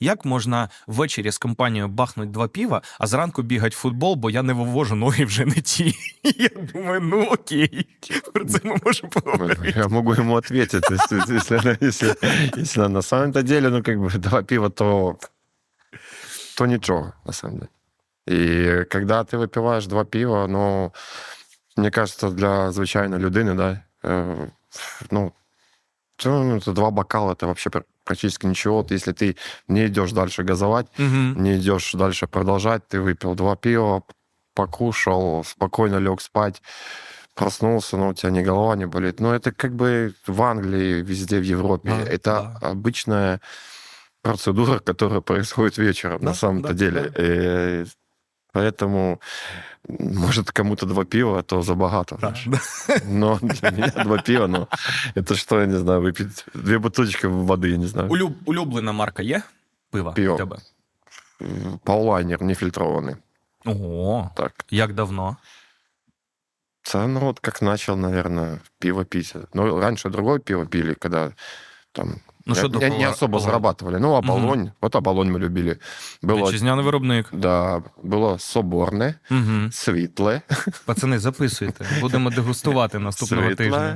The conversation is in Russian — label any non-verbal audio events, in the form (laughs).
Як можна ввечері з компанією бахнуть два піва, а зранку бігать в футбол, бо я не вивожу ноги вже не ті. (laughs) Я думаю, ну окей, про це ми можемо поговорити. Я могу ему ответить, то есть, если, она- если, если она на самом-то деле, ну, как бы, два пива, то, то ничего, на самом деле. И когда ты выпиваешь два пива, ну, мне кажется, для звичайної людини, да, э, ну, то, ну, это два бокала, это вообще пр- практически ничего. Вот если ты не идешь дальше газовать, Угу. не идешь дальше продолжать, ты выпил два пива, покушал, спокойно лег спать, проснулся, но у тебя ни голова не болит. Но это как бы в Англии, везде в Европе. Да, это обычная процедура, которая происходит вечером, Да, на самом-то да, деле. Э, Поэтому, может, кому-то два пива, то забогато. знаешь. Но для меня два пива, ну, это что, я не знаю, выпить две бутылочки воды, я не знаю. Улюб... Улюблена марка є? Пива Пиво. у тебе? Паулайнер нефильтрованный. Ого, Так. як давно? Да, ну вот как начал, наверное, пиво пить. Ну, раньше другое пиво пили, когда там Ну, не, що не- такого? не особо зарабатывали. Ну, оболонь, вот оболонь мы любили. Было, Вітчизняний виробник. да, было соборне, Угу. світле, Пацани, записуйте. Будемо дегустувати наступного світле, тижня.